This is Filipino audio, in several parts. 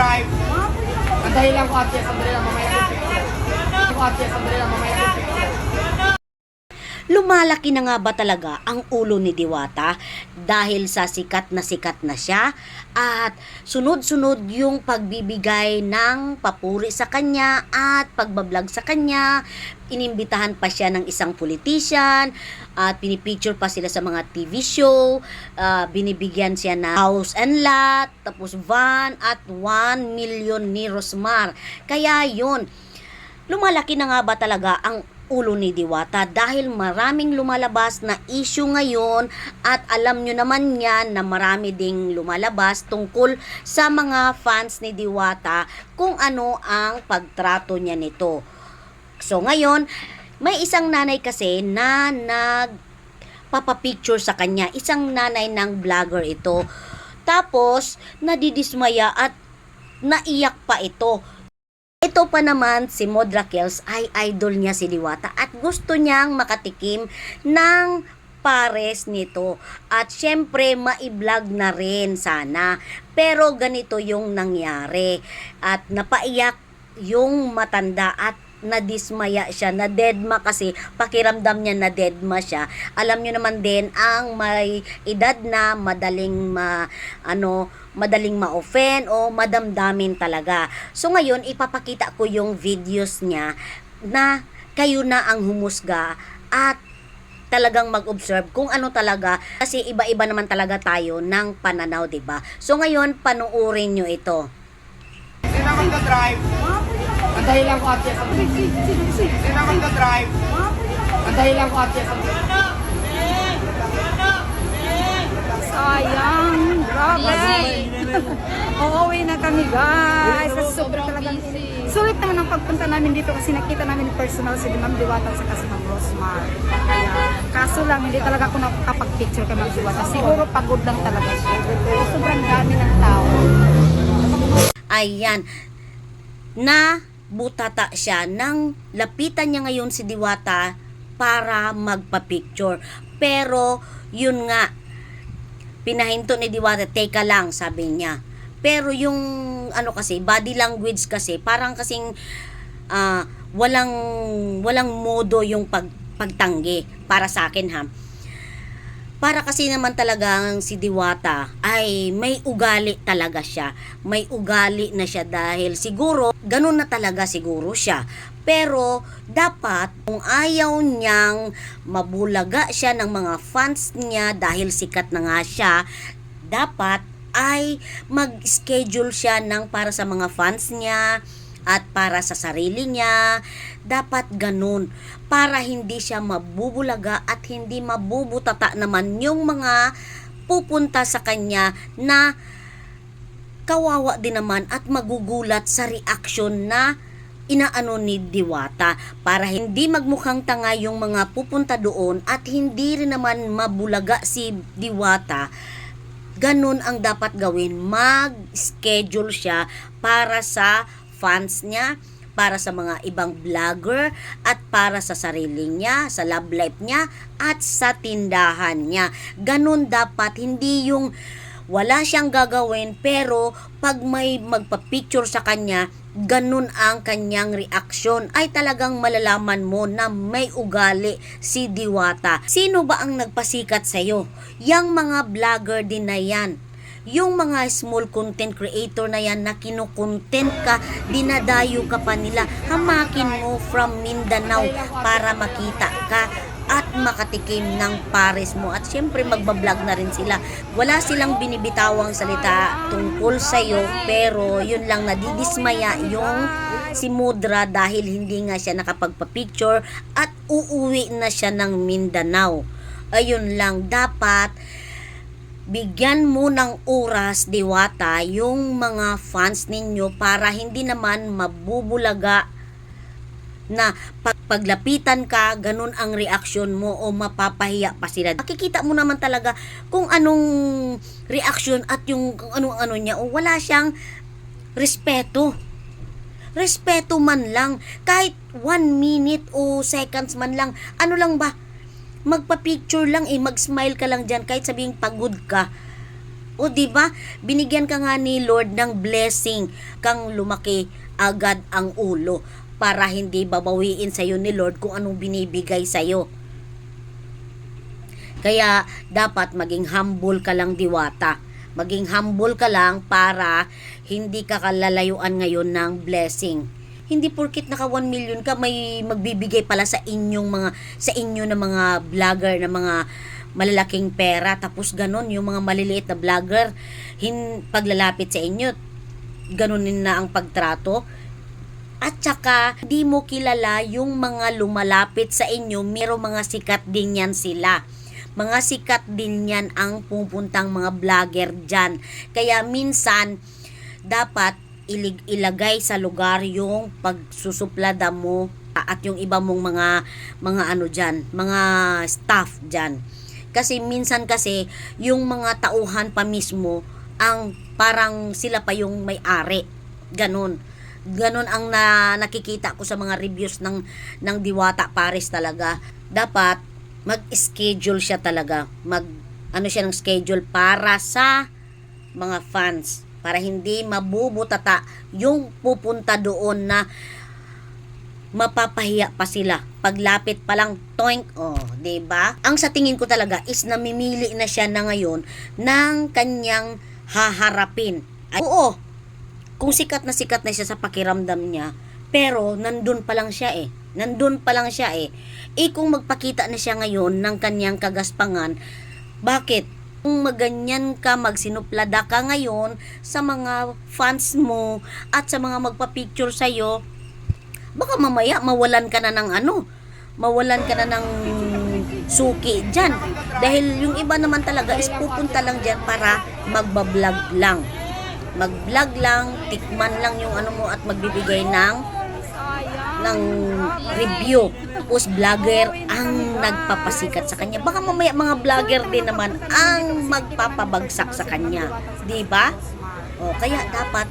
drive. Antayin lang ko at yes, sandali lang mamaya. Ko at yes, sandali lang mamaya. Lumalaki na nga ba talaga ang ulo ni Diwata dahil sa sikat na sikat na siya at sunod-sunod yung pagbibigay ng papuri sa kanya at pagbablog sa kanya. Inimbitahan pa siya ng isang politician at pinipicture pa sila sa mga TV show. ah, binibigyan siya ng house and lot, tapos van at 1 million ni Rosmar. Kaya yun, lumalaki na nga ba talaga ang ulo ni Diwata dahil maraming lumalabas na issue ngayon at alam nyo naman yan na marami ding lumalabas tungkol sa mga fans ni Diwata kung ano ang pagtrato niya nito. So ngayon, may isang nanay kasi na nag papapicture sa kanya. Isang nanay ng vlogger ito. Tapos, nadidismaya at naiyak pa ito. Ito pa naman, si Modra Kels ay idol niya si Diwata at gusto niyang makatikim ng pares nito. At syempre, maiblog na rin sana. Pero ganito yung nangyari. At napaiyak yung matanda at nadismaya siya, na deadma kasi pakiramdam niya na deadma siya. Alam niyo naman din ang may edad na madaling ma ano madaling ma-offend o madamdamin talaga. So ngayon ipapakita ko yung videos niya na kayo na ang humusga at talagang mag-observe kung ano talaga kasi iba-iba naman talaga tayo ng pananaw, 'di ba? So ngayon panuorin nyo ito. Sino magda-drive? Antayin lang ko at yes. Sino magda-drive? Antayin lang ko at yes. Sayang, grabe. Uuwi na kami guys. Kasi sobrang talagang Sulit naman ang pagpunta namin dito kasi nakita namin personal si Ma'am Diwata at saka si Ma'am Rosmar. Kaya, kaso lang, hindi talaga ako nakapag-picture kay Ma'am Diwata. Siguro pagod lang talaga siya. Sobrang dami ng tao. Ayan. Na butata siya nang lapitan niya ngayon si Diwata para magpa-picture. Pero, yun nga, pinahinto ni Diwata, teka lang, sabi niya. Pero yung, ano kasi, body language kasi, parang kasing, ah, walang, walang modo yung pag, pagtanggi para sa akin ha. Para kasi naman talagang si Diwata ay may ugali talaga siya. May ugali na siya dahil siguro, ganun na talaga siguro siya. Pero dapat kung ayaw niyang mabulaga siya ng mga fans niya dahil sikat na nga siya, dapat ay mag-schedule siya ng para sa mga fans niya at para sa sarili niya. Dapat ganun para hindi siya mabubulaga at hindi mabubutata naman yung mga pupunta sa kanya na kawawa din naman at magugulat sa reaksyon na inaano ni Diwata para hindi magmukhang tanga yung mga pupunta doon at hindi rin naman mabulaga si Diwata ganun ang dapat gawin mag-schedule siya para sa fans niya para sa mga ibang vlogger at para sa sarili niya, sa love life niya at sa tindahan niya. Ganun dapat, hindi yung wala siyang gagawin pero pag may magpa-picture sa kanya, ganun ang kanyang reaksyon ay talagang malalaman mo na may ugali si Diwata. Sino ba ang nagpasikat sa'yo? Yang mga vlogger din na yan yung mga small content creator na yan na kinukontent ka, dinadayo ka pa nila, hamakin mo from Mindanao para makita ka at makatikim ng pares mo. At syempre magbablog na rin sila. Wala silang binibitawang salita tungkol sa'yo, pero yun lang nadidismaya yung si Mudra dahil hindi nga siya nakapagpa-picture at uuwi na siya ng Mindanao. Ayun lang, dapat bigyan mo ng oras, Diwata, yung mga fans ninyo para hindi naman mabubulaga na pag paglapitan ka, ganun ang reaksyon mo o mapapahiya pa sila. Makikita mo naman talaga kung anong reaksyon at yung kung anong ano niya o wala siyang respeto. Respeto man lang, kahit one minute o seconds man lang, ano lang ba, magpa-picture lang eh, mag-smile ka lang dyan kahit sabing pagod ka. O di ba? Binigyan ka nga ni Lord ng blessing kang lumaki agad ang ulo para hindi babawiin sa ni Lord kung anong binibigay sa Kaya dapat maging humble ka lang diwata. Maging humble ka lang para hindi ka kalalayuan ngayon ng blessing. Hindi porkit naka 1 million ka may magbibigay pala sa inyong mga sa inyo na mga vlogger na mga malalaking pera tapos ganon yung mga maliliit na vlogger hin paglalapit sa inyo ganunin na ang pagtrato at saka, di mo kilala yung mga lumalapit sa inyo, mero mga sikat din yan sila. Mga sikat din yan ang pupuntang mga vlogger dyan. Kaya minsan, dapat ilig ilagay sa lugar yung pagsusuplada mo at yung iba mong mga mga ano diyan, mga staff diyan. Kasi minsan kasi yung mga tauhan pa mismo ang parang sila pa yung may-ari. Ganon ganun ang na, nakikita ko sa mga reviews ng ng Diwata Paris talaga. Dapat mag-schedule siya talaga. Mag ano siya ng schedule para sa mga fans para hindi mabubutata yung pupunta doon na mapapahiya pa sila. Paglapit pa lang, toink, oh, 'di ba? Ang sa tingin ko talaga is namimili na siya na ngayon ng kanyang haharapin. Ay, oo, kung sikat na sikat na siya sa pakiramdam niya, pero nandun pa lang siya eh. Nandun pa lang siya eh. Eh kung magpakita na siya ngayon ng kanyang kagaspangan, bakit? Kung maganyan ka, magsinuplada ka ngayon sa mga fans mo at sa mga magpa-picture sa'yo, baka mamaya mawalan ka na ng ano, mawalan ka na ng suki dyan. Dahil yung iba naman talaga is pupunta lang dyan para magbablog lang mag-vlog lang, tikman lang yung ano mo at magbibigay ng ng review. Tapos vlogger ang nagpapasikat sa kanya. Baka mamaya mga vlogger din naman ang magpapabagsak sa kanya. 'Di ba? O, kaya dapat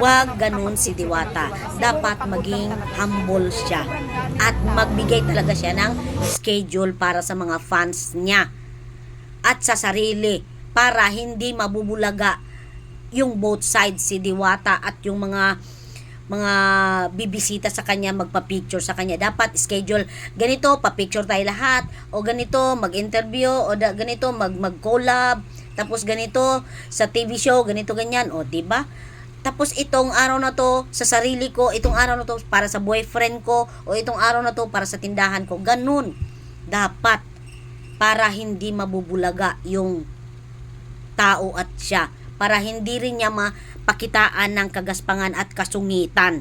wag ganun si Diwata. Dapat maging humble siya. At magbigay talaga siya ng schedule para sa mga fans niya. At sa sarili. Para hindi mabubulaga yung both sides si Diwata at yung mga mga bibisita sa kanya, magpa-picture sa kanya. Dapat schedule ganito, pa-picture tayo lahat o ganito, mag-interview o da, ganito, mag mag-collab. Tapos ganito sa TV show, ganito ganyan, o 'di ba? Tapos itong araw na to sa sarili ko, itong araw na to para sa boyfriend ko o itong araw na to para sa tindahan ko. Ganun. Dapat para hindi mabubulaga yung tao at siya para hindi rin niya mapakitaan ng kagaspangan at kasungitan.